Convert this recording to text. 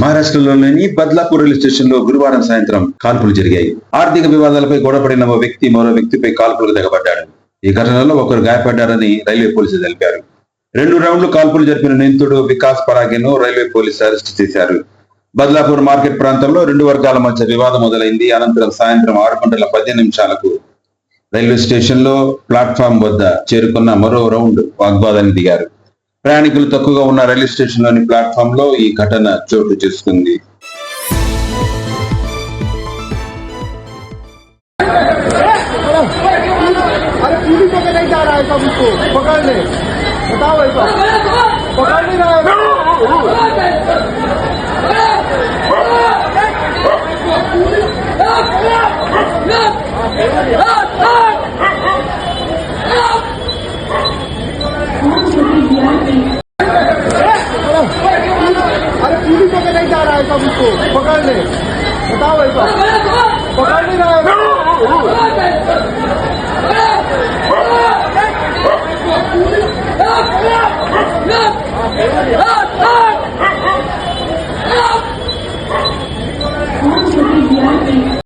మహారాష్ట్రలోని బద్లాపూర్ రైల్వే స్టేషన్లో గురువారం సాయంత్రం కాల్పులు జరిగాయి. ఆర్థిక వివాదాలపై గొడవపడిన ఓ వ్యక్తి మరో వ్యక్తిపై కాల్పులకు దిగబడ్డాడు ఈ ఘటనలో ఒకరు గాయపడ్డారని రైల్వే పోలీసులు తెలిపారు. రెండు రౌండ్లు కాల్పులు జరిపిన నిందితుడు వికాస్ పరాగేను రైల్వే పోలీసులు అరెస్టు చేశారు. బద్లాపూర్ మార్కెట్ ప్రాంతంలో రెండు వర్గాల మధ్య వివాదం మొదలైంది. అనంతరం సాయంత్రం ఆరు గంటల పది నిమిషాలకు రైల్వే స్టేషన్లో ప్లాట్ఫామ్ వద్ద చేరుకున్న మరో రౌండ్ వాగ్వాదాన్ని దిగారు. ప్రయాణికులు తక్కువగా ఉన్న రైల్వే స్టేషన్లోని ప్లాట్ఫామ్లో ఈ ఘటన చోటు చేసుకుంది. अरे पुलिस होकर नहीं जा रहा है सब उसको पकड़ ले बताओ ऐसा पकड़ नहीं रहा है